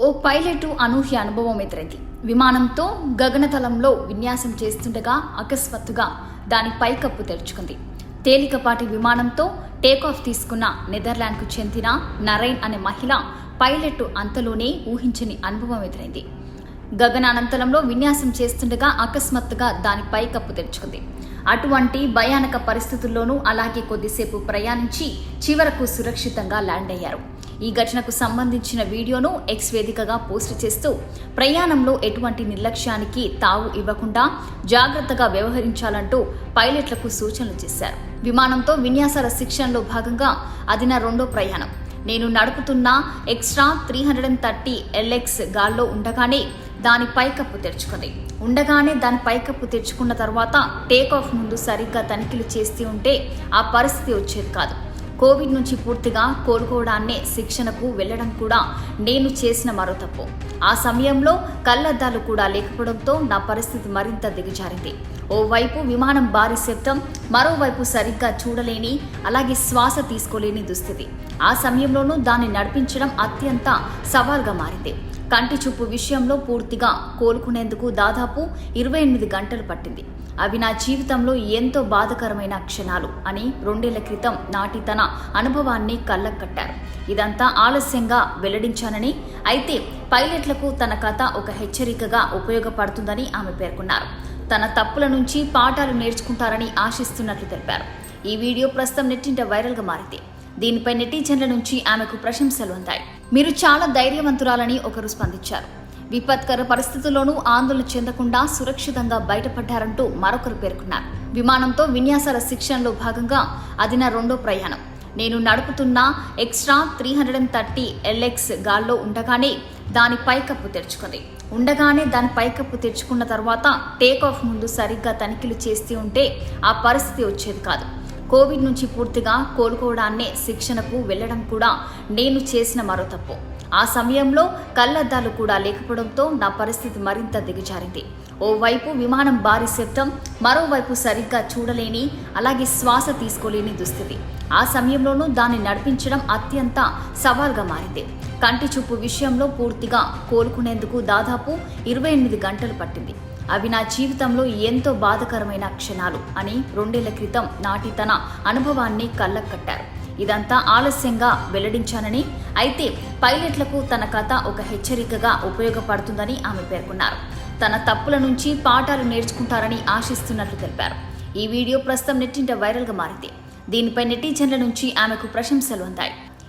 ఓ pilot అనూహ్య అనుభవం ఎదురైంది. విమానంతో గగనతలంలో విన్యాసం చేస్తుండగా అకస్మాత్తుగా దాని పైకప్పు తెరుచుకుంది. తేలికపాటి విమానంతో టేకాఫ్ తీసుకున్న నెదర్లాండ్కు చెందిన నరైన్ అనే మహిళ పైలట్ అంతలోనే ఊహించని అనుభవం ఎదురైంది. గగనానంతరంలో విన్యాసం చేస్తుండగా అకస్మాత్తుగా దాని పైకప్పు తెరుచుకుంది. అటువంటి భయానక పరిస్థితుల్లోనూ అలాగే కొద్దిసేపు ప్రయాణించి చివరకు సురక్షితంగా ల్యాండ్ అయ్యారు. ఈ ఘటనకు సంబంధించిన వీడియోను ఎక్స్ వేదికగా పోస్ట్ చేస్తూ ప్రయాణంలో ఎటువంటి నిర్లక్ష్యానికి తావు ఇవ్వకుండా జాగ్రత్తగా వ్యవహరించాలంటూ పైలట్లకు సూచనలు చేశారు. విమానంతో విన్యాసాల శిక్షణలో భాగంగా అది నా రెండో ప్రయాణం. నేను నడుపుతున్న extra three hundred and thirty LX గాల్లో ఉండగానే దాని పైకప్పు తెరుచుకుంది. ఉండగానే దాని పైకప్పు తెరుచుకున్న తర్వాత టేక్ ఆఫ్ ముందు సరిగ్గా తనిఖీలు చేస్తూ ఉంటే ఆ పరిస్థితి వచ్చేది కాదు. కోవిడ్ నుంచి పూర్తిగా కోలుకోవడాన్నే శిక్షణకు వెళ్ళడం కూడా నేను చేసిన మరో తప్పు. ఆ సమయంలో కళ్ళద్దాలు కూడా లేకపోవడంతో నా పరిస్థితి మరింత దిగజారింది. ఓవైపు విమానం భారీ శబ్దం మరోవైపు సరిగ్గా చూడలేని అలాగే శ్వాస తీసుకోలేని దుస్థితి. ఆ సమయంలోనూ దాన్ని నడిపించడం అత్యంత సవాల్గా మారింది. కంటి చూపు విషయంలో పూర్తిగా కోలుకునేందుకు దాదాపు ఇరవై ఎనిమిది గంటలు పట్టింది. అవి నా జీవితంలో ఎంతో బాధకరమైన క్షణాలు అని రెండేళ్ళ క్రితం నాటి తన అనుభవాన్ని కళ్ళకట్టారు. ఇదంతా ఆలస్యంగా వెల్లడించానని అయితే పైలట్లకు తన కథ ఒక హెచ్చరికగా ఉపయోగపడుతుందని ఆమె పేర్కొన్నారు. తన తప్పుల నుంచి పాఠాలు నేర్చుకుంటారని ఆశిస్తున్నట్లు తెలిపారు. ఈ వీడియో ప్రస్తుతం నెట్టింట వైరల్గా మారింది. దీనిపై నెటిజన్ల నుంచి ఆమెకు ప్రశంసలు అందాయి. మీరు చాలా ధైర్యవంతురాలని ఒకరు స్పందించారు. విపత్కర పరిస్థితుల్లోనూ ఆందోళన చెందకుండా సురక్షితంగా బయటపడ్డారంటూ మరొకరు పేర్కొన్నారు. విమానంతో విన్యాసాల శిక్షణలో భాగంగా అది నా రెండో ప్రయాణం. నేను నడుపుతున్న extra three hundred and thirty LX గాల్లో ఉండగానే దాని పైకప్పు తెరుచుకుంది. ఉండగానే దాని పైకప్పు తెరుచుకున్న తర్వాత టేక్ ఆఫ్ ముందు సరిగ్గా తనిఖీలు చేస్తూ ఉంటే ఆ పరిస్థితి వచ్చేది కాదు. కోవిడ్ నుంచి పూర్తిగా కోలుకోవడాన్నే శిక్షణకు వెళ్ళడం కూడా నేను చేసిన మరో తప్పు. ఆ సమయంలో కళ్ళద్దాలు కూడా లేకపోవడంతో నా పరిస్థితి మరింత దిగజారింది. ఓవైపు విమానం భారీ శబ్దం మరోవైపు సరిగ్గా చూడలేని అలాగే శ్వాస తీసుకోలేని దుస్థితి. ఆ సమయంలోనూ దాన్ని నడిపించడం అత్యంత సవాల్గా మారింది. కంటి చూపు విషయంలో పూర్తిగా కోలుకునేందుకు దాదాపు ఇరవై ఎనిమిది గంటలు పట్టింది. అవి నా జీవితంలో ఎంతో బాధకరమైన క్షణాలు అని రెండేళ్ళ క్రితం నాటి తన అనుభవాన్ని కళ్ళకట్టారు. ఇదంతా ఆలస్యంగా వెల్లడించానని అయితే పైలట్లకు తన కథ ఒక హెచ్చరికగా ఉపయోగపడుతుందని ఆమె పేర్కొన్నారు. తన తప్పుల నుంచి పాఠాలు నేర్చుకుంటారని ఆశిస్తున్నట్లు తెలిపారు. ఈ వీడియో ప్రస్తుతం నెట్టింట వైరల్గా మారింది. దీనిపై నెటిజన్ల నుంచి ఆమెకు ప్రశంసలు అందాయి.